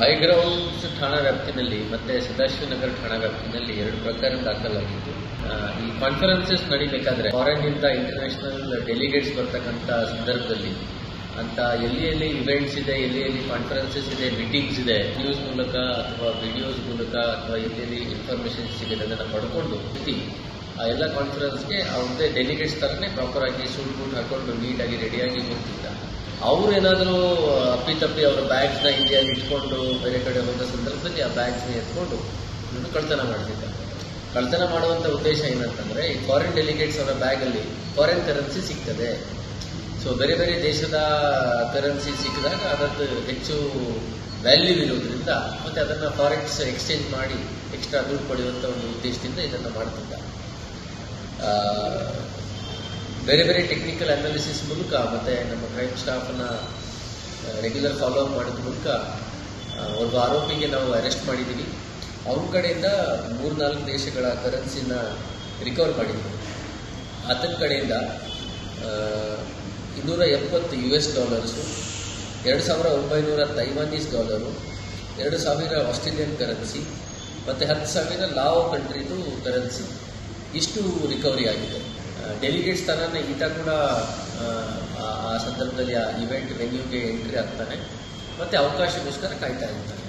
High Grounds ಠಾಣಾ ವ್ಯಾಪ್ತಿನಲ್ಲಿ ಮತ್ತೆ ಸದಾಶಿವನಗರ ಠಾಣಾ ವ್ಯಾಪ್ತಿನಲ್ಲಿ ಎರಡು ಪ್ರಕರಣ ದಾಖಲಾಗಿತ್ತು ಈ ಕಾನ್ಫರೆನ್ಸಸ್ ನಡಿಬೇಕಾದ್ರೆ ಫಾರಿನ್ ಇಂದ ಇಂಟರ್ನ್ಯಾಷನಲ್ ಡೆಲಿಗೇಟ್ಸ್ ಬರ್ತಕ್ಕಂಥ ಸಂದರ್ಭದಲ್ಲಿ ಅಂತ ಎಲ್ಲಿ ಎಲ್ಲಿ ಇವೆಂಟ್ಸ್ ಇದೆ, ಎಲ್ಲಿ ಎಲ್ಲಿ ಕಾನ್ಫರೆನ್ಸಸ್ ಇದೆ ಮೀಟಿಂಗ್ಸ್ ಇದೆ ನ್ಯೂಸ್ ಮೂಲಕ ಅಥವಾ ವಿಡಿಯೋಸ್ ಮೂಲಕ ಅಥವಾ ಎಲ್ಲಿ ಇನ್ಫಾರ್ಮೇಶನ್ ಸಿಗುತ್ತೆ ಅದನ್ನು ಪಡ್ಕೊಂಡು ಆ ಎಲ್ಲ ಕಾನ್ಫರೆನ್ಸ್ಗೆ ಅವ್ರದ್ದೇ ಡೆಲಿಗೇಟ್ಸ್ ಥರನೇ ಪ್ರಾಪರ್ ಆಗಿ ಸೂಟ್ ಬೂಟ್ ಹಾಕೊಂಡು ನೀಟಾಗಿ ರೆಡಿಯಾಗಿ ಹೋಗ್ತಿದ್ದ ಅವ್ರೇನಾದರೂ ಅಪ್ಪಿತಪ್ಪಿ ಅವರ ಬ್ಯಾಗ್ಸ್ನ ಇಂಡಿಯಾಗಿ ಇಟ್ಕೊಂಡು ಬೇರೆ ಕಡೆ ಹೋದ ಸಂದರ್ಭದಲ್ಲಿ ಆ ಬ್ಯಾಗ್ಸ್ನ ಎತ್ಕೊಂಡು ಕಳ್ತನ ಮಾಡ್ತಿದ್ದ. ಕಳ್ತನ ಮಾಡುವಂಥ ಉದ್ದೇಶ ಏನಂತಂದರೆ, ಈ ಫಾರಿನ್ ಡೆಲಿಗೇಟ್ಸ್ ಅವರ ಬ್ಯಾಗಲ್ಲಿ ಫಾರಿನ್ ಕರೆನ್ಸಿ ಸಿಗ್ತದೆ. ಸೊ ಬೇರೆ ಬೇರೆ ದೇಶದ ಕರೆನ್ಸಿ ಸಿಕ್ಕಿದಾಗ ಅದರದ್ದು ಹೆಚ್ಚು ವ್ಯಾಲ್ಯೂ ಇರೋದ್ರಿಂದ ಮತ್ತೆ ಅದನ್ನು ಫಾರೆಕ್ಸ್ ಎಕ್ಸ್ಚೇಂಜ್ ಮಾಡಿ ಎಕ್ಸ್ಟ್ರಾ ದುಡ್ಡು ಪಡೆಯುವಂಥ ಒಂದು ಉದ್ದೇಶದಿಂದ ಇದನ್ನು ಮಾಡ್ತಿದ್ದ. ಬೇರೆ ಬೇರೆ ಟೆಕ್ನಿಕಲ್ ಅನಾಲಿಸಿಸ್ ಮೂಲಕ ಮತ್ತೆ ನಮ್ಮ ಕ್ರೈಮ್ ಸ್ಟಾಫನ್ನ ರೆಗ್ಯುಲರ್ ಫಾಲೋ ಅಪ್ ಮಾಡಿದ ಮೂಲಕ ಒಬ್ಬ ಆರೋಪಿಗೆ ನಾವು ಅರೆಸ್ಟ್ ಮಾಡಿದ್ದೀವಿ. ಅವ್ರ ಕಡೆಯಿಂದ ಮೂರ್ನಾಲ್ಕು ದೇಶಗಳ ಕರೆನ್ಸಿನ ರಿಕವರ್ ಮಾಡಿದ್ದೀವಿ ಆತನ ಕಡೆಯಿಂದ ಇನ್ನೂರ ಎಪ್ಪತ್ತು ಯು ಎಸ್ ಡಾಲರ್ಸು ಎರಡು ಸಾವಿರ ಒಂಬೈನೂರ ತೈವಾನೀಸ್ ಡಾಲರು ಎರಡು ಸಾವಿರ ಆಸ್ಟ್ರೇಲಿಯನ್ ಕರೆನ್ಸಿ ಮತ್ತು ಹತ್ತು ಸಾವಿರ ಲಾವ್ ಕಂಟ್ರಿದು ಕರೆನ್ಸಿ ಇಷ್ಟು ರಿಕವರಿ ಆಗಿದೆ. ಡೆಲಿಗೇಟ್ಸ್ ತರನೇ ಈತ ಕೂಡ, ಆ ಸಂದರ್ಭದಲ್ಲಿ ಆ ಇವೆಂಟ್ ವೆನ್ಯೂಗೆ ಎಂಟ್ರಿ ಆಗ್ತಾನೆ. ಮತ್ತು ಅವಕಾಶಕ್ಕೋಸ್ಕರ ಕಾಯ್ತಾ ಇರ್ತಾನೆ